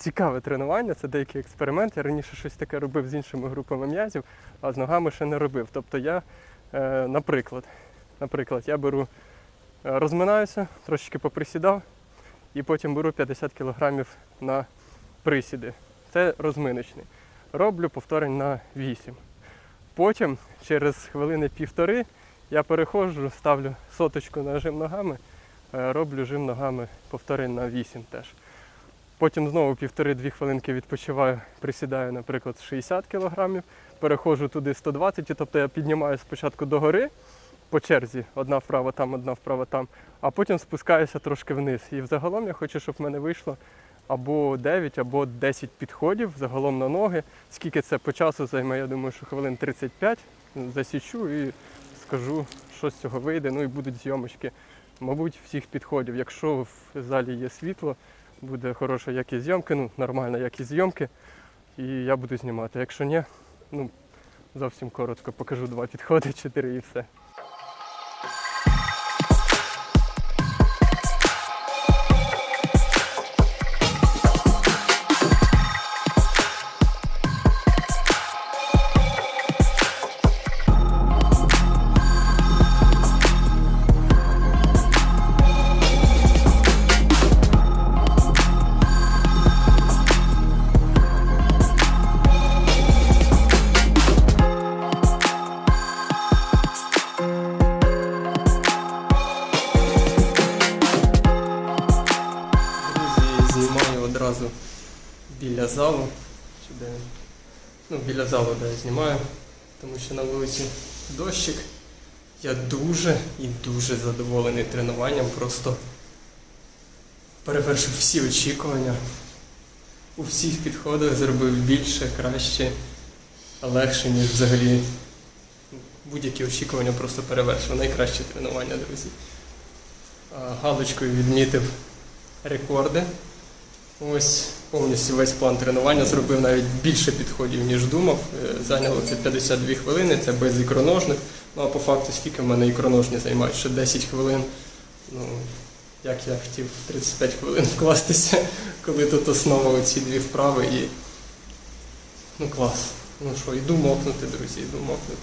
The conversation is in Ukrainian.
цікаве тренування, це деякий експеримент. Я раніше щось таке робив з іншими групами м'язів, а з ногами ще не робив. Тобто я, е, наприклад, наприклад, я беру, е, розминаюся, трошечки поприсідав, і потім беру 50 кг на присіди. Це розминочний. Роблю повторень на 8. Потім, через хвилини півтори, я переходжу, ставлю соточку на жим ногами, е, роблю жим ногами повторень на 8 теж. Потім знову півтори-дві хвилинки відпочиваю, присідаю, наприклад, 60 кг, переходжу туди 120, тобто я піднімаю спочатку догори по черзі, одна вправа там, одна вправа там, а потім спускаюся трошки вниз. І взагалом я хочу, щоб в мене вийшло або 9, або 10 підходів загалом на ноги. Скільки це по часу займе, я думаю, що хвилин 35 засічу і скажу, що з цього вийде. Ну і будуть зйомочки, мабуть, всіх підходів. Якщо в залі є світло, буде хороша якість зйомки, ну нормальна якість зйомки, і я буду знімати. Якщо ні, ну зовсім коротко покажу два підходи, чотири і все. Знімаю одразу біля залу. Де? Ну, біля залу, де я знімаю, тому що на вулиці дощик. Я дуже і дуже задоволений тренуванням. Просто перевершив всі очікування. У всіх підходах зробив більше, краще, легше, ніж взагалі. Будь-які очікування просто перевершив. Найкраще тренування, друзі. Галочкою відмітив рекорди. Ось повністю весь план тренування зробив навіть більше підходів, ніж думав. Е, Зайняло це 52 хвилини, це без ікроножних. Ну а по факту, скільки в мене ікроножні займають? Ще 10 хвилин. Ну, як я хотів 35 хвилин вкластися, коли тут основа оці дві вправи і. Ну клас. Ну що, іду мокнути, друзі, іду мокнути.